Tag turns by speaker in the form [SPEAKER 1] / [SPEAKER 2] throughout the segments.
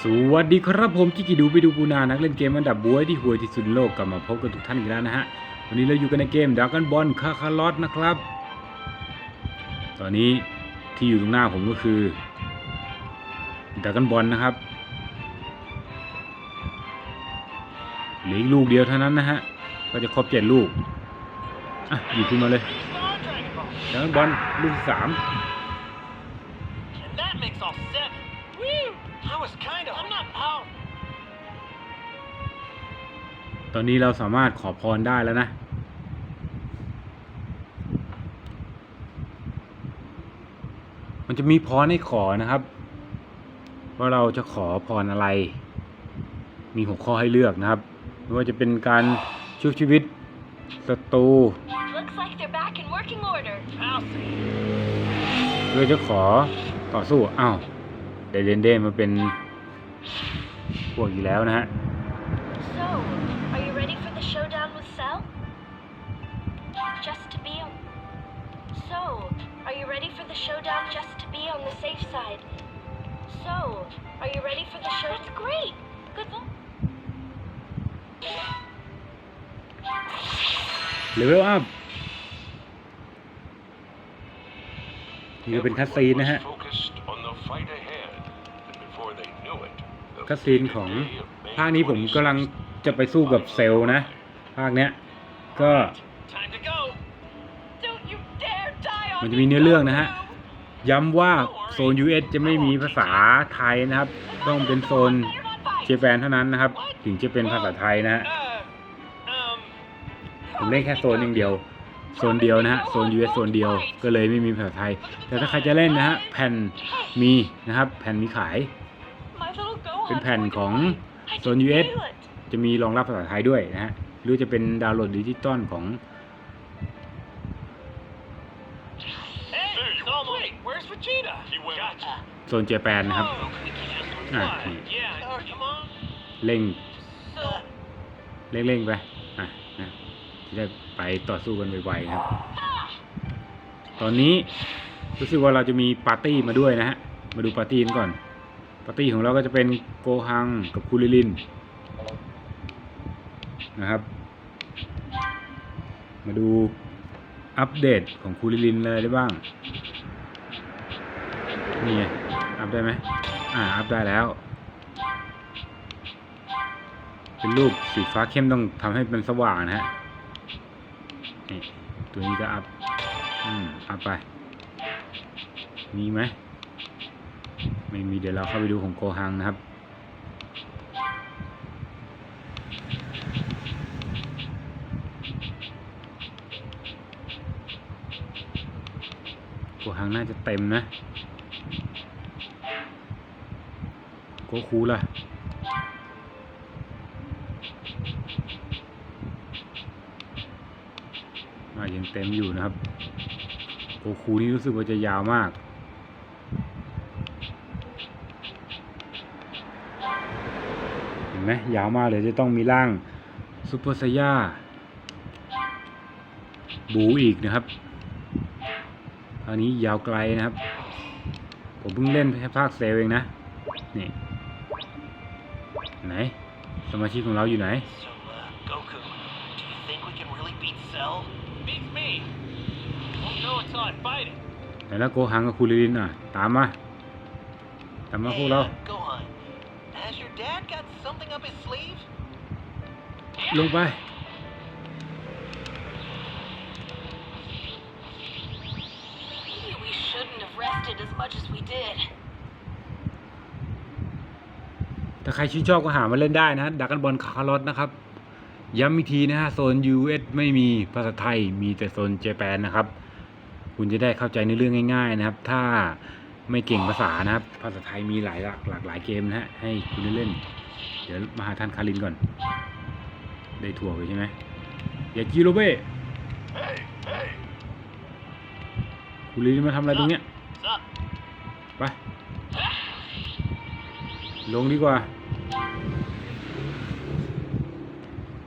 [SPEAKER 1] สวัสดีครับผมจิกิดูไปดูปูนานักเล่นเกมอันดับบวยที่ห่วยที่สุดโลกกลับมาพบกับทุกท่านอีกแล้วนะฮะ วันนี้เราอยู่กันในเกมดักกันบอลคาคาลอตนะครับ ตอนนี้ที่อยู่ตรงหน้าผมก็คือดักกันบอลนะครับเหลืออีกลูกเดียวเท่านั้นนะฮะ ก็จะครบเจ็ดลูก อะหยิบขึ้นมาเลยดักกันบอลลูกสาม ตอนนี้เราสามารถขอพรได้แล้วนะ มันจะมีพรให้ขอนะครับ ว่าเราจะขอพรอะไร มีหัวข้อให้เลือกนะครับ ไม่ว่าจะเป็นการชุบชีวิตศัตรู
[SPEAKER 2] Looks like they're back in working order.
[SPEAKER 3] Mousy.
[SPEAKER 1] เพื่อจะขอต่อสู้อ้าวเดเดนเดนมาเป็นพวกอีกแล้วนะฮะ
[SPEAKER 2] showdown with Cell? Just to be on. So, are you ready for the showdown just to be on the safe side? So, are you ready for the show? That's great. Good luck.
[SPEAKER 1] เลเวลอัพนี่ก็เป็นคัสซีนนะฮะ
[SPEAKER 4] Focused on the fight ahead, and before they knew it, the
[SPEAKER 1] คัสซีนของ
[SPEAKER 4] day of May
[SPEAKER 1] ภาคนี้ผมกำลังจะไปสู้กับเซลล์นะ ภาคเนี้ยก็
[SPEAKER 3] Time to go.
[SPEAKER 2] Don't you dare die on
[SPEAKER 1] มันจะมีเนื้อเรื่องนะฮะ ย้ำว่าโซน US จะไม่มีภาษาไทยนะครับ ต้องเป็นโซนเจแปนเท่านั้นนะครับ ถึงจะเป็นภาษาไทยนะฮะ
[SPEAKER 3] Uh, um.
[SPEAKER 1] ผมเล่นแค่โซนอย่างเดียว โซนเดียวนะฮะ โซน US โซนเดียว ก็เลยไม่มีภาษาไทย แต่ถ้าใครจะเล่นนะฮะ แผ่นมีนะครับ แผ่นมีขาย
[SPEAKER 2] My little go
[SPEAKER 1] เป็นแผ่นของโซน US จะมีรองรับภาษาไทยด้วยนะฮะ หรือจะเป็นดาวน์โหลดดิจิตอลของ
[SPEAKER 3] Hey, it's almost. Wait, where's Vegeta?
[SPEAKER 4] He went.
[SPEAKER 3] Gotcha.
[SPEAKER 1] โซนเจแปนนะครับ
[SPEAKER 3] Oh, we can just
[SPEAKER 1] Ah,
[SPEAKER 3] fly.
[SPEAKER 1] yeah.
[SPEAKER 3] Yeah, come on.
[SPEAKER 1] เร่ง
[SPEAKER 3] So,
[SPEAKER 1] เร่งๆไปอะนะจะได้ไปต่อสู้กันไวๆนะครับ ตอนนี้รู้สึกว่าเราจะมีปาร์ตี้มาด้วยนะฮะ มาดูปาร์ตี้กันก่อน ปาร์ตี้ของเราก็จะเป็นโกฮังกับคูริลิน นะครับ มาดูอัปเดตของคูริลินเลยได้บ้าง นี่อัพได้ไหมอ่า อัพได้แล้ว เป็นรูปสีฟ้าเข้มต้องทำให้มันสว่างนะฮะนี่ตัวนี้ก็อัพ อืม อัพไป มีไหม ไม่มีเดี๋ยวเราเข้าไปดูของโกฮังนะครับ ถังน่าจะเต็มนะโกคูล่ะอ่ายังเต็มอยู่นะครับโกคูนี่รู้สึกว่าจะยาวมากเห็นไหมยาวมากเลยจะต้องมีร่างซูเปอร์ไซย่าบูอีกนะครับ อันนี้ยาวไกลนะครับ ผมเพิ่งเล่นแค่ภาคเซลเองนะ นี่ ไหน สมาชิกของเราอยู่ไหน
[SPEAKER 3] so, uh, Goku, do you think we can really beat Cell? Beats me. Won't know until I fight it.
[SPEAKER 1] ไหนแล้วโกฮังกับคูริลินอะ ตามมา ตามมาพวกเรา
[SPEAKER 3] Hey, uh, Gohan, has your dad got something up his sleeve?
[SPEAKER 1] ลงไป
[SPEAKER 2] Maybe we shouldn't have rested as much as we did.
[SPEAKER 1] ถ้าใครชื่นชอบก็หามาเล่นได้นะดักกันบอลคาร์ลอตนะครับ ย้ำอีกทีนะฮะโซน US ไม่มีภาษาไทยมีแต่โซนเจแปนนะครับ คุณจะได้เข้าใจในเรื่องง่าย ๆ นะครับ ถ้าไม่เก่งภาษานะครับ ภาษาไทยมีหลายหลากหลากหลายเกมนะฮะให้คุณได้เล่น เดี๋ยวมาหาท่านคารินก่อน ได้ถั่วไปใช่ไหมอย่าจิโรเบ้
[SPEAKER 4] Hey, hey!
[SPEAKER 1] คุณลินมาทำอะไรตรงเนี้ย
[SPEAKER 3] What's up?
[SPEAKER 1] ไป ลงดีกว่า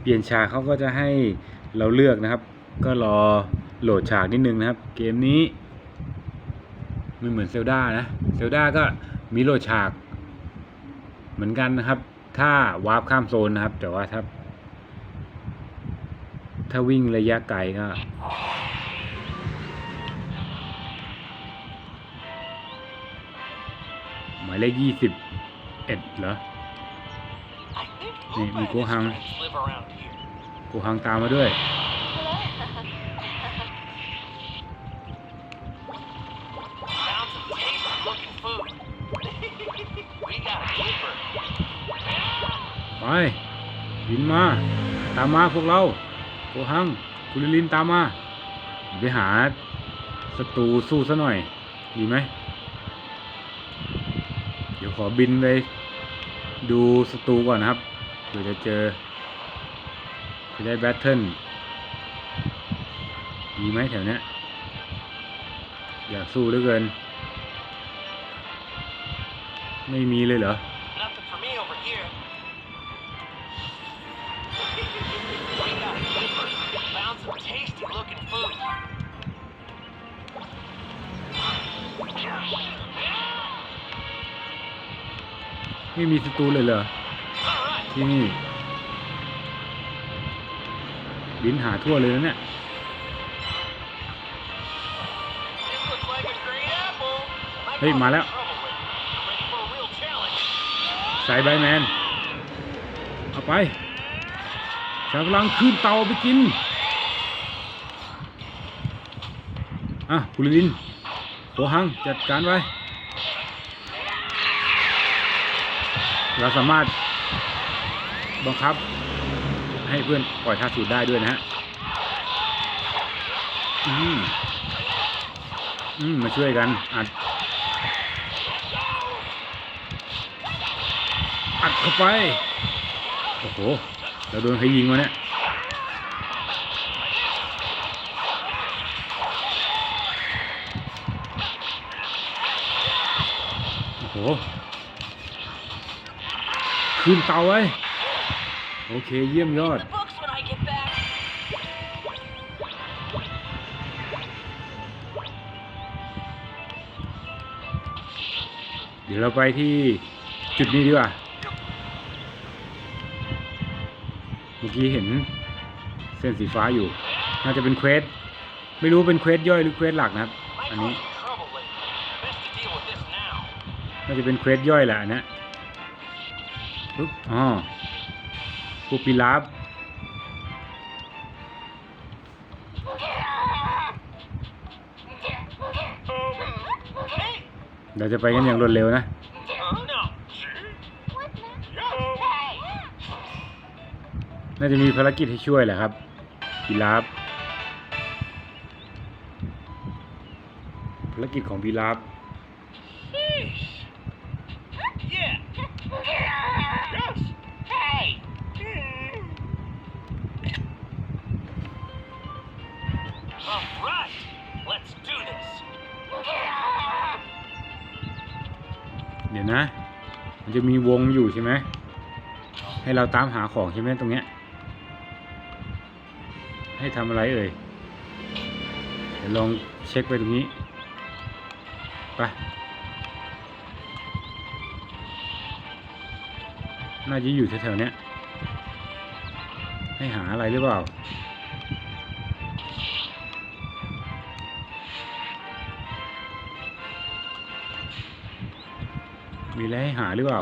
[SPEAKER 1] เปลี่ยนฉากเขาก็จะให้เราเลือกนะครับ ก็รอโหลดฉากนิดนึงนะครับ เกมนี้ไม่เหมือนเซลดานะ เซลดาก็มีโหลดฉาก เหมือนกันนะครับ ถ้าวาร์ปข้ามโซนนะครับ แต่ว่าถ้าถ้าวิ่งระยะไกลก็ มายเลขยี่สิบเอ็ดเหรอ
[SPEAKER 3] I think
[SPEAKER 1] Ni-
[SPEAKER 3] Lupa
[SPEAKER 1] ni
[SPEAKER 3] and
[SPEAKER 1] cô
[SPEAKER 3] his
[SPEAKER 1] Hằng.
[SPEAKER 3] friends live around here.
[SPEAKER 1] กูหังตามมาด้วย
[SPEAKER 3] Found some tasty looking food. we got a keeper.
[SPEAKER 1] ไปบินมา ตามมาพวกเราโกหังกุลิลินตามมา ไปหาศัตรูสู้ซะหน่อย ดีไหมเดี๋ยว ขอบินไปดูศัตรูก่อนนะครับเผื่อจะเจอจะได้แบทเทิลดีไหมแถวเนี้ยอยากสู้เหลือเกิน ไม่มีเลยเหรอ ไม่มีศัตรูเลยเหรอที่นี่บินหาทั่วเลยนะเนี่ย
[SPEAKER 3] เฮ้ย มาแล้ว
[SPEAKER 1] สายไบแมนเอาไปสายพลังขึ้นเตาไปกิน อะ คุณลินโคหังจัดการไว้ เราสามารถบังคับให้เพื่อนปล่อยท่าสูดได้ด้วยนะฮะ อืม อืม มาช่วยกัน อัด อัดเข้าไป โอ้โห เราโดนใครยิงวะเนี่ย โอ้โห ขึ้นเตาไว้ โอเคเยี่ยมยอด เดี๋ยวเราไปที่จุดนี้ดีกว่า เมื่อกี้เห็นเส้นสีฟ้าอยู่ น่าจะเป็นเควส ไม่รู้เป็นเควสย่อยหรือเควสหลักนะครับ อันนี้ น่าจะเป็นเควสย่อยแหละนเนี้ย ปึ๊บอ๋อปูปิลาฟ
[SPEAKER 3] Hey!
[SPEAKER 1] เราจะไปกันอย่างรวดเร็วนะ น่าจะมีภารกิจให้ช่วยแหละครับปิลาฟภารกิจของปิลาฟ จะมีวงอยู่ใช่ไหมให้เราตามหาของใช่ไหมตรงเนี้ย ให้ทำอะไรเอ่ยเดี๋ยวลองเช็คไปตรงนี้ไปน่าจะอยู่แถวๆเนี้ยให้หาอะไรหรือเปล่า มีอะไรให้หาหรือเปล่า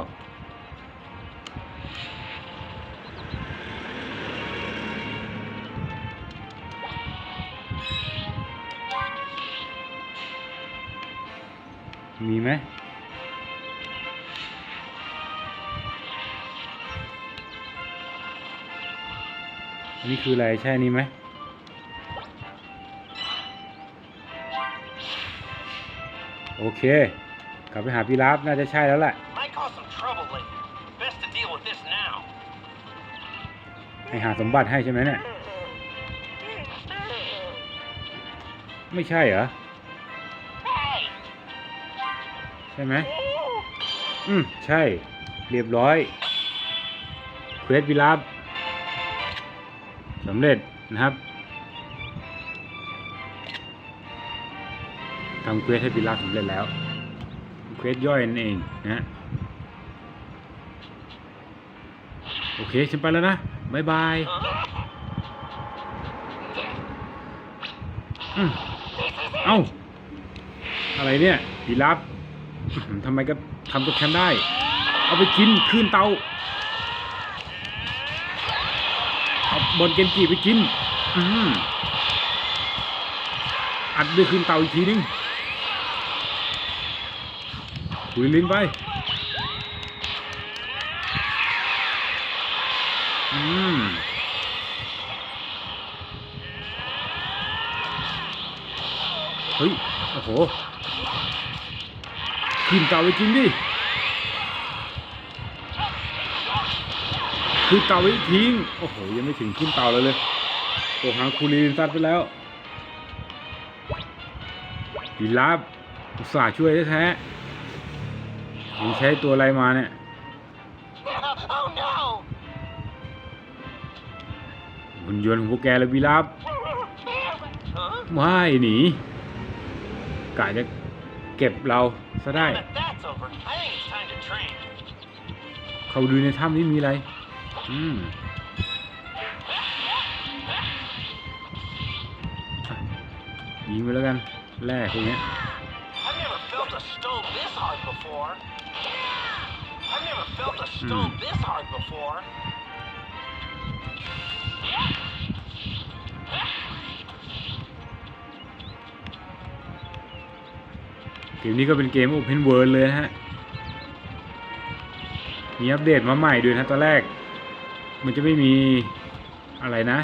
[SPEAKER 1] มีไหมนนี้คืออะไรใช่นนี้ไหมโอเค กลับไปหาพี่รับน่าจะใช่แล้วแหละ
[SPEAKER 3] Might cause some trouble lately. Best to deal with this now.
[SPEAKER 1] ให้หาสมบัติให้ใช่ไหมเนี่ย ไม่ใช่เหรอ
[SPEAKER 3] Hey.
[SPEAKER 1] ใช่ไหมอืมใช่ เรียบร้อยเควสพิรับสำเร็จนะครับทำเควสให้พิรับสำเร็จแล้ว เควสย่อยนั่นเองนะโอเคฉันไปแล้วนะบายบายเอ้า อะไรเนี่ยดีรับทำไมก็ทำกับฉันได้ เอาไปกินขึ้นเตาเอาบนเกนจิไปกิน อืมอัดด้วยขึ้นเตาอีกทีนึง คุยลิ้นไป อืมเฮ้ย โอ้โห ขึ้นเต่าไปกินดิขึ้นเต่าไปทิ้ง โอ้โห ยังไม่ถึงขึ้นเต่าเลยเลยตัวหางคูลีนซัดไปแล้วดีลาบอุตส่าห์ช่วยแท้ๆ มึงใช้ตัวอะไรมาเนี่ย
[SPEAKER 3] oh no!
[SPEAKER 1] หุ่นยนต์ของพวกแกเลยวีลาบ
[SPEAKER 3] Huh?
[SPEAKER 1] ไม่หนีกะจะเก็บเราซะได้
[SPEAKER 3] Now that that's over, I think it's time to train.
[SPEAKER 1] เข้าดูในถ้ำนี่มีอะไร อืมอะยิงไปแล้วกัน แร่พวกเนี้
[SPEAKER 3] felt a stove this hard before.
[SPEAKER 1] เกมนี้ก็เป็นเกม Open World เลยนะฮะ มีอัปเดตมาใหม่ด้วยนะตอนแรก มันจะไม่มีอะไรนะ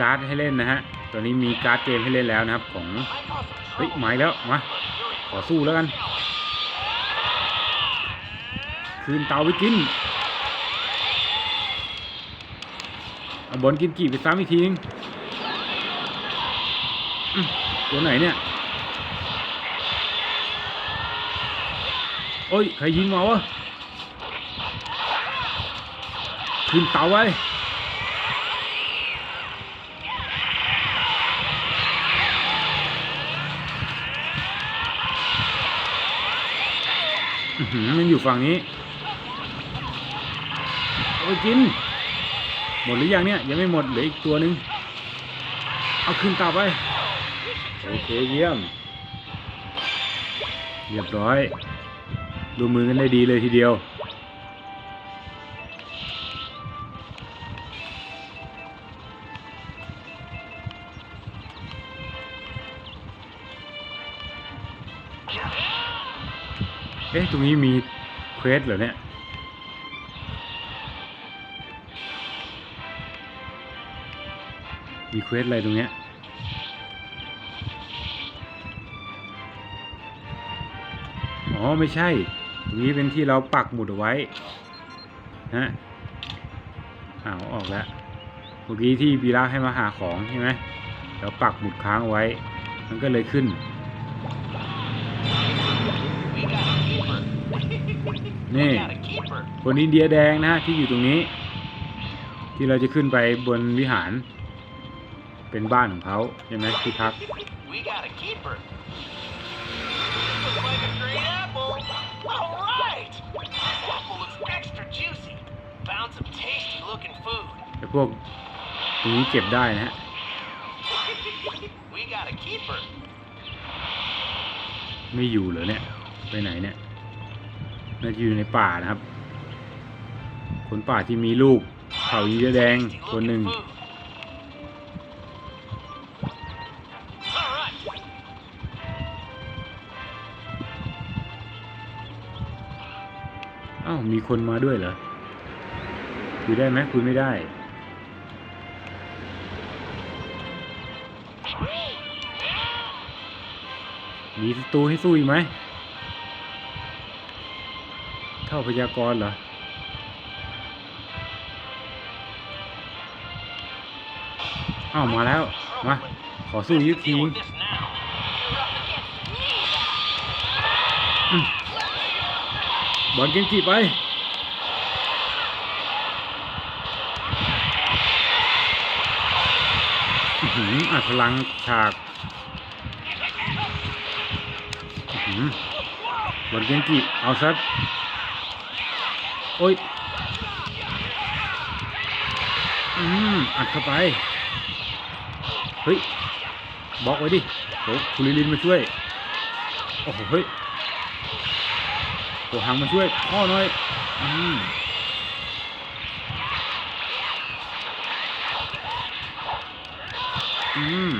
[SPEAKER 1] การ์ดให้เล่นนะฮะ ตอนนี้มีการ์ดเกมให้เล่นแล้วนะครับของ
[SPEAKER 3] I caused some
[SPEAKER 1] เฮ้ย
[SPEAKER 3] trouble.
[SPEAKER 1] หมายแล้ว มา
[SPEAKER 3] but you're
[SPEAKER 1] ขอสู้แล้วกัน คืนเตาไปกินเอาบอลกินกี่ไปซ้ำอีกทีนึงตัวไหนเนี่ย โอ้ย ใครยิงมาวะคืนเตาไว้มันอยู่ฝั่งนี้ ไปกิน หมดหรือยังเนี่ย ยังไม่หมดเหลืออีกตัวหนึ่งเอาขึ้นเตาไป โอเคเยี่ยม เรียบร้อยดูมือกันได้ดีเลยทีเดียว เอ๊ะ ตรงนี้มีเควสเหรอเนี่ย มีเควสอะไรตรงเนี้ยอ๋อไม่ใช่ ตรงนี้เป็นที่เราปักหมุดเอาไว้ฮะอ้าวออกแล้วเมื่อกี้ที่บีราให้มาหาของใช่ไหมเราปักหมุดค้างไว้ มันก็เลยขึ้นนี่คนอินเดียแดงนะที่อยู่ตรงนี้ ที่เราจะขึ้นไปบนวิหาร เป็นบ้านของเขาใช่ไหมที่พัก
[SPEAKER 3] We got a keeper. Looks like a great apple. All right. This apple looks extra juicy. Found some tasty looking food.
[SPEAKER 1] แต่พวกตรงนี้เก็บได้นะฮะ
[SPEAKER 3] We got a keeper.
[SPEAKER 1] ไม่อยู่เหรอเนี่ย ไปไหนเนี่ย น่าจะอยู่ในป่านะครับ คนป่าที่มีลูกเผ่ายีเดแดง
[SPEAKER 3] Tasty
[SPEAKER 1] คนหนึ่ง มีคนมาด้วยเหรอคุยได้ไหมคุยไม่ได้ มีศัตรูให้สู้อีกไหม เท่าพยากรเหรอ อ้าวมาแล้ว มา ขอสู้ยึกที บอลเกนจิไปอื้อหืออัดพลังฉากอือหือบอลเกนจิเอาซัดโอ้ยอืมอัดเข้าไป เฮ้ยบล็อกไว้ดิโหคุณลิลินมาช่วย โอ้โหเฮ้ย โหหังมาช่วยพ่อหน่อยอืมอืม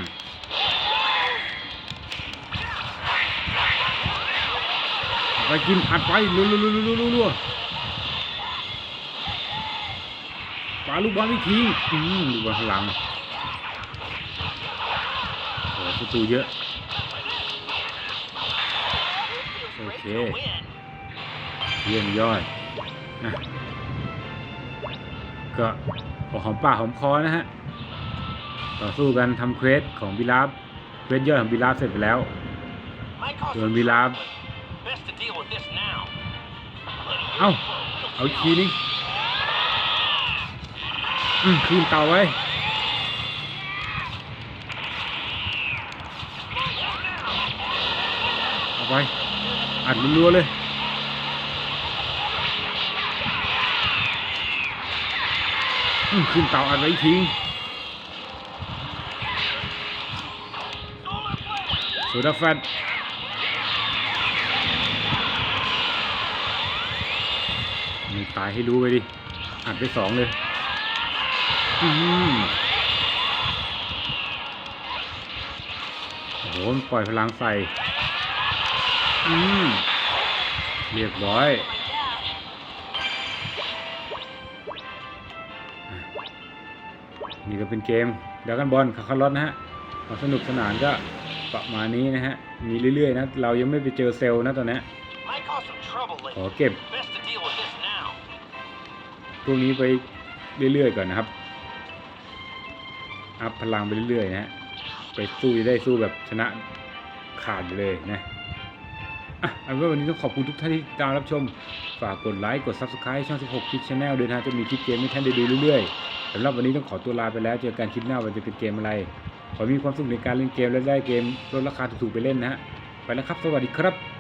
[SPEAKER 1] ไปกินอัดไปรัวรัวรัวรัวรัวรัวปาลูกบอลไม่ทิ้งอืมลูกบอลพลังโอ้ประตูเยอะ โอเค เยี่ยมยอดนะก็พอหอมปากหอมคอนะฮะ ต่อสู้กันทำเควสของบิลาฟเควสย่อยของบิลาฟเสร็จไปแล้ว
[SPEAKER 3] Might cause
[SPEAKER 1] ส่วนบิลาฟเอ้า เอาอีกทีนึงอืมคืนเตาไว้เอาไปอัดรัวๆเลย อืม ขึ้นเตาอัดไว้อีกทีโซดาแฟตมีตายให้รู้ไปดิ อัดไปสองเลยอืมโอ้โหมันปล่อยพลังใส่ อืม เรียบร้อย นี่ก็เป็นเกมดรากันบอลคาคาร์ลอตนะฮะความสนุกสนานก็ประมาณนี้นะฮะ มีเรื่อยๆนะ เรายังไม่ไปเจอเซลล์นะตอนนี้ขอเก็บพวกนี้ไปเรื่อยๆก่อนนะครับ อัพพลังไปเรื่อยๆนะฮะ ไปสู้จะได้สู้แบบชนะขาดไปเลยนะอะเอาเป็นว่าวันนี้ต้องขอบคุณทุกท่านที่ติดามรับชม ฝากกดไลค์ กด Subscribe ช่อง 16คลิปชาแนลด้วยนะฮะจะมีคลิปเกมให้ท่านได้ดูเรื่อยๆ สำหรับวันนี้ต้องขอตัวลาไปแล้ว เจอกันคลิปหน้าว่าจะเป็นเกมอะไร ขอมีความสุขในการเล่นเกมและได้เกมลดราคาถูกๆไปเล่นนะฮะ ไปแล้วครับ สวัสดีครับ